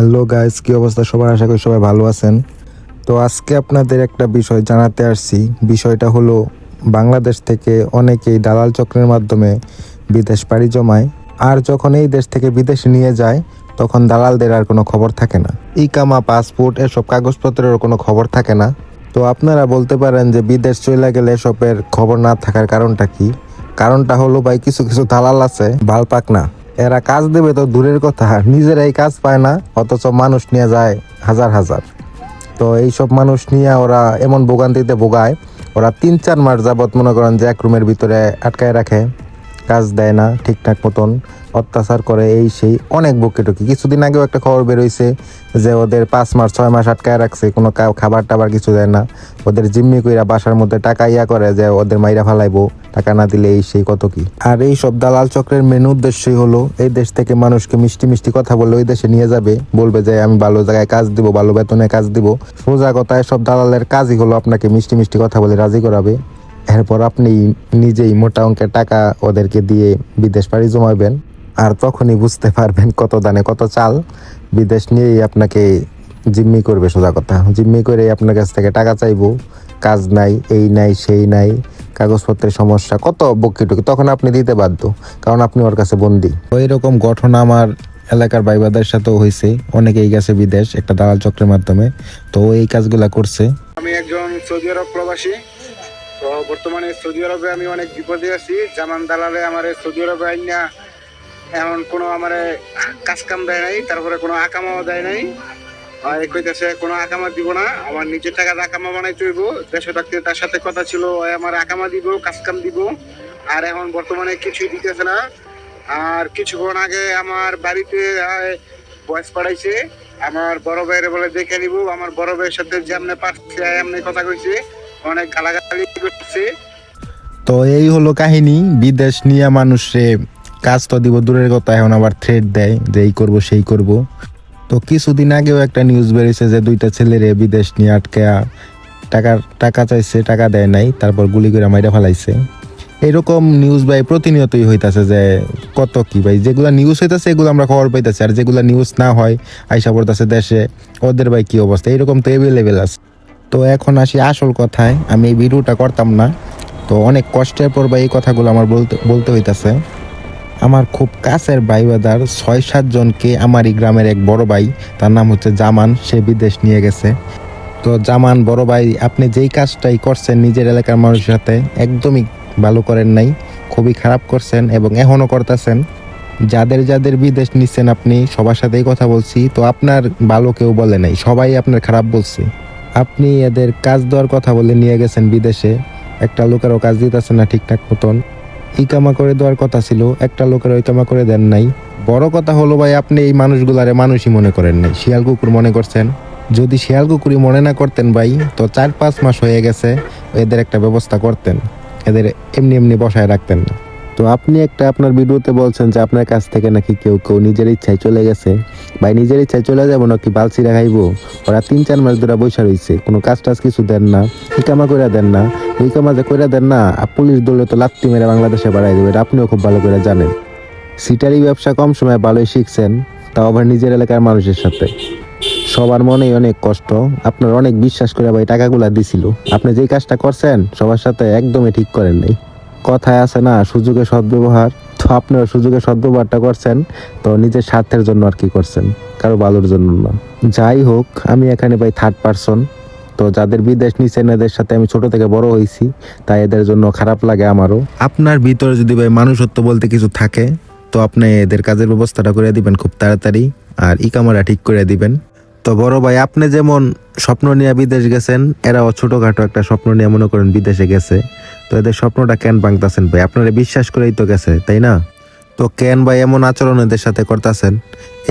Hello guys কি অবস্থা? সবার আশা করি সবাই ভালো আছেন। তো আজকে আপনাদের একটা বিষয় জানাতে আসছি। বিষয়টা হলো, বাংলাদেশ থেকে অনেকেই দালাল চক্রের মাধ্যমে বিদেশ পাড়ি জমায়, আর যখন এই দেশ থেকে বিদেশে নিয়ে যায়, তখন দালালদের আর কোনো খবর থাকে না। ইকামা, পাসপোর্ট, এসব কাগজপত্রেরও কোনো খবর থাকে না। তো আপনারা বলতে পারেন যে, বিদেশ চলে গেলে এসবের খবর না থাকার কারণটা কি? কারণটা হলো ভাই, কিছু কিছু দালাল আছে ভালো পাক না। এরা কাজ দেবে তো দূরের কথা, নিজেরাই কাজ পায় না, অথচ মানুষ নিয়ে যায় হাজার হাজার। তো এইসব মানুষ নিয়ে ওরা এমন ভোগান্তিতে ভোগায়, ওরা তিন চার মাস যাবৎ মনে করেন যে এক রুমের ভিতরে আটকায় রাখে। কাজ দেয় না ঠিকঠাক মতন, অত্যাচার করে এই সেই অনেক বকে টুকি কিছুদিন আগেও একটা খবর বেরোইছে যে ওদের পাঁচ মাস, ছয় মাস আটকায় রাখছে, কোনো খাবার টাবার কিছু দেয় না। ওদের জিম্মি কইরা বাসার মধ্যে টাকা ইয়া করে যে ওদের মাইরা ফালাইবো, টাকা না দিলে এই সেই কত কি। আর এই সব দালাল চক্রের মেন উদ্দেশ্যই হলো, এই দেশ থেকে মানুষকে মিষ্টি মিষ্টি কথা বলে ওই দেশে নিয়ে যাবে। বলবে যে আমি ভালো জায়গায় কাজ দিব, ভালো বেতনে কাজ দিব। সোজা কথা সব দালালের কাজই হলো আপনাকে মিষ্টি মিষ্টি কথা বলে রাজি করাবে। এরপর আপনি নিজেই মোটা অঙ্কের টাকা ওদেরকে দিয়ে বিদেশ পাড়ি জমাবেন। আর তখনই বুঝতে পারবেন কত দানে কত চাল। বিদেশ নিয়েই আপনাকে জিম্মি করবে সোজা কথা। জিম্মি করে আপনার কাছ থেকে টাকা চাইব। কাজ নাই, এই নাই, সেই নাই, কাগজপত্রের সমস্যা, কত বকিটুকি তখন আপনি দিতে বাধ্য। কারণ আপনি ওর কাছে বন্দি। ওই রকম ঘটনা আমার এলাকার ভাইবাদের সাথেও হয়েছে অনেকেই গেছে বিদেশ, একটা দালাল চক্রের মাধ্যমে। তো এই কাজগুলা করছে। আমি একজন সৌদি আরব প্রবাসী। তো বর্তমানে সৌদি আরবে আমি অনেক বিপদে আছি। জামান দালালে আমার সৌদি আরবে আইনা এমন কোনো আমার কাজ কাম দেয় নাই, তারপরে কোনো আকামাও দেয় নাই। কইতেছে, কোনো আকামা দিব না, আমার নিজের টাকার আকামা বানাই চইব দেশে থাকতে তার সাথে কথা ছিল আমার আকামা দিব কাজ কাম দিব। আর এখন বর্তমানে কিছুই দিতেছে না। আর কিছুক্ষণ আগে আমার বাড়িতে বয়স পাঠাইছে। আমার বড় ভাইয়ের বলে দেখে নিব, আমার বড় ভাইয়ের সাথে যেমনে পারছে এমনি কথা কইছে। অনেক গালাগালি করছে। তো এই হলো কাহিনী, বিদেশ নিয়ে মানুষে কাজ তো দিব, দূরের কথা, এখন আবার থ্রেড দেয় যে এই করব, সেই করব। তো কিছুদিন আগেও একটা নিউজ বেরিয়েছে যে দুইটা ছেলেরে বিদেশ নিয়ে আটকে টাকার টাকা চাইছে, টাকা দেয় নাই, তারপর গুলি করে মাইরা ফেলাইছে। এরকম নিউজ ভাই প্রতিনিয়তই হইতাছে যে কত কি ভাই, যেগুলা নিউজ হইতাছে, এগুলো আমরা খবর পাইতেছি, আর যেগুলা নিউজ না হয়, আইসা পড়তেছে দেশে, ওদের ভাই কি অবস্থা? এরকম তো এভেলেবেল আছে। তো এখন আসি আসল কথায়। আমি এই ভিডিওটা করতাম না। তো অনেক কষ্টের পর বা এই কথাগুলো আমার বলতে বলতে হইতাছে। আমার খুব কাছের ভাই বাদার ছয় সাতজনকে আমার এই গ্রামের এক বড় ভাই, তার নাম হচ্ছে জামান, সে বিদেশ নিয়ে গেছে। তো জামান বড় ভাই, আপনি যেই কাজটাই করছেন নিজের এলাকার মানুষের সাথে, একদমই ভালো করেন নাই, খুবই খারাপ করছেন এবং এখনও করতেছেন। যাদের যাদের বিদেশ নিচ্ছেন আপনি, সবার সাথেই কথা বলছি। তো আপনার ভালো কেউ বলে নাই, সবাই আপনার খারাপ বলছে। আপনি এদের কাজ দেওয়ার কথা বলে নিয়ে গেছেন বিদেশে। একটা লোকেরও কাজ দিতেছে না ঠিকঠাক মতন। ইকামা করে দেওয়ার কথা ছিল, একটা লোকের ইকামা করে দেন নাই। বড় কথা হলো ভাই, আপনি এই মানুষগুলারে মানুষই মনে করেন নাই। শিয়াল কুকুর মনে করছেন? যদি শিয়াল কুকুরই মনে না করতেন ভাই, তো চার পাঁচ মাস হয়ে গেছে, এদের একটা ব্যবস্থা করতেন। এদের এমনি এমনি বসায় রাখতেন না। তো আপনি একটা আপনার ভিডিওতে বলছেন যে আপনার কাছ থেকে নাকি কেউ কেউ নিজের ইচ্ছায় চলে গেছে। ভাই, নিজের ইচ্ছায় চলে যাব নাকি বালছিরা খাইবো? ওরা তিন, চার মাস ধরে বসে রয়েছে কোনো কাজ টাজ কিছু দেন না, ইকামা করে দেন না। ইকামা যে করে দেন না পুলিশ দলে তো লাত্তি মেরে বাংলাদেশে বাড়াই দেবে, এটা আপনিও খুব ভালো করে জানেন। সিটারি ব্যবসা কম সময় ভালোই শিখছেন, তাও আবার নিজের এলাকার মানুষের সাথে। সবার মনেই অনেক কষ্ট। আপনার অনেক বিশ্বাস করে ভাই, টাকাগুলা দিছিল। আপনি যেই কাজটা করছেন, সবার সাথে একদমই ঠিক করেন নাই। কথায় আছে না সুযোগের সদ্ব্যবহার তো আপনারা সুযোগে সদ্ব্যবহারটা করছেন, তো নিজের স্বার্থের জন্য আর কি করছেন? কারও ভালোর জন্য না। যাই হোক, আমি এখানে ভাই থার্ড পারসন তো যাদের বিদেশ নিছেন এদের সাথে আমি ছোট থেকে বড় হয়েছি তাই এদের জন্য খারাপ লাগে আমারও। আপনার ভিতরে যদি ভাই মানুষত্ব বলতে কিছু থাকে, তো আপনি এদের কাজের ব্যবস্থাটা করে দিবেন খুব তাড়াতাড়ি, আর ই কামারা ঠিক করে দিবেন। তো বড় ভাই, আপনি যেমন স্বপ্ন নিয়ে বিদেশ গেছেন, এরাও ছোটখাটো একটা স্বপ্ন নিয়ে মনে করেন বিদেশে গেছে। তো এদের স্বপ্নটা কেন ভাঙতাছেন ভাই? আপনারা বিশ্বাস করেই তো গেছে, তাই না? তো কেন ভাই এমন আচরণ এদের সাথে করতেছেন?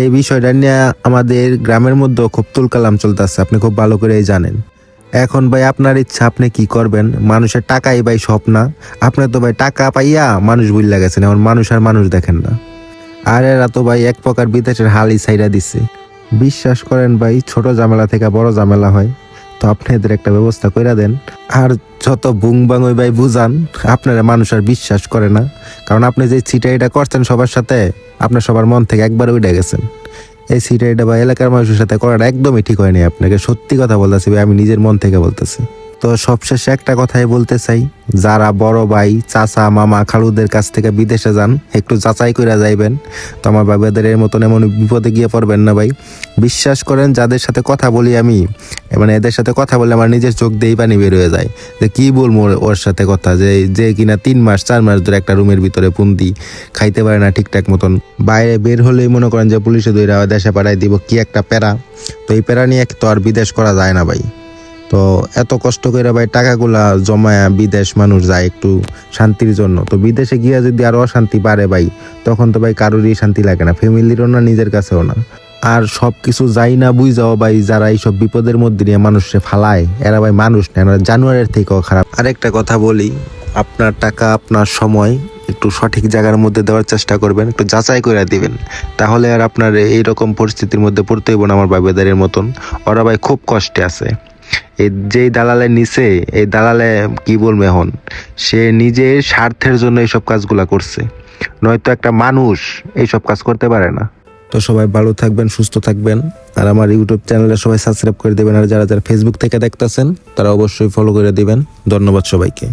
এই বিষয়টা নিয়ে আমাদের গ্রামের মধ্যেও খুব তুলকালাম চলতেছে, আপনি খুব ভালো করেই জানেন। এখন ভাই আপনার ইচ্ছা, আপনি কি করবেন? মানুষের টাকাই ভাই সব না আপনি তো ভাই টাকা পাইয়া মানুষ বুঝলা গেছেন, এখন মানুষ আর মানুষ দেখেন না। আর এরা তো ভাই এক প্রকার বিদেশের হালই সাইরা দিচ্ছে বিশ্বাস করেন ভাই, ছোট ঝামেলা থেকে বড় ঝামেলা হয়। তো আপনি এদের একটা ব্যবস্থা করে দেন। আর যত বুং বাং ওই ভাই বুঝান, আপনারা মানুষ আর বিশ্বাস করে না। কারণ আপনি যে চিটা এটা করছেন সবার সাথে, আপনার সবার মন থেকে একবার উঠে গেছেন। এই সিটাইটা বা এলাকার মানুষের সাথে করাটা একদমই ঠিক হয়নি আপনাকে। সত্যি কথা বলতেছি ভাই, আমি নিজের মন থেকে বলতেছি। তো সবশেষে একটা কথাই বলতে চাই যারা বড় ভাই, চাচা, মামা, খালুদের কাছ থেকে বিদেশে যান, একটু যাচাই করে যাইবেন। তো আমার বাবাদের এর মতন এমন বিপদে গিয়ে পড়বেন না ভাই। বিশ্বাস করেন, যাদের সাথে কথা বলি আমি মানে এদের সাথে কথা বলে আমার নিজের চোখ দিয়েই পানি বের হয়ে যায়। যে কি বলব ওর- সাথে কথা? যে যে কিনা তিন মাস, চার মাস ধরে একটা রুমের ভিতরে পুন্দি খাইতে পারে না ঠিকঠাক মতন। বাইরে বের হলেই মনে করেন যে পুলিশে দইরা দেশে পাঠাই দিব, কি একটা প্যারা? তো এই প্যারা নিয়ে তো আর বিদেশ করা যায় না ভাই। তো এত কষ্ট করে ভাই টাকাগুলা জমায়া বিদেশ মানুষ যায় একটু শান্তির জন্য। তো বিদেশে গিয়ে যদি আরও অশান্তি বাড়ে ভাই, তখন তো ভাই কারোরই শান্তি লাগে না, ফ্যামিলিরও না, নিজের কাছেও না। আর সব কিছু যাই না বুঝ যাও ভাই, যারা এইসব বিপদের মধ্যে নিয়ে মানুষে ফালায়, এরা ভাই মানুষ না, এরা জানুয়ারির থেকেও খারাপ। আরেকটা কথা বলি, আপনার টাকা, আপনার সময় একটু সঠিক জায়গার মধ্যে দেওয়ার চেষ্টা করবেন, একটু যাচাই করে দিবেন। তাহলে আর আপনার এইরকম পরিস্থিতির মধ্যে পড়তে হইব না আমার বাবেদারের মতন। ওরা ভাই খুব কষ্টে আছে। এই যেই দালালে নিছে, এই দালালে কি বলবে এখন? সে নিজের স্বার্থের জন্য এইসব কাজগুলা করছে। নয়তো একটা মানুষ এইসব কাজ করতে পারে না। তো সবাই ভালো থাকবেন, সুস্থ থাকবেন। আর আমার ইউটিউব চ্যানেলে সবাই সাবস্ক্রাইব করে দেবেন। আর যারা যারা ফেসবুক থেকে দেখতেছেন, তারা অবশ্যই ফলো করে দিবেন। ধন্যবাদ সবাইকে।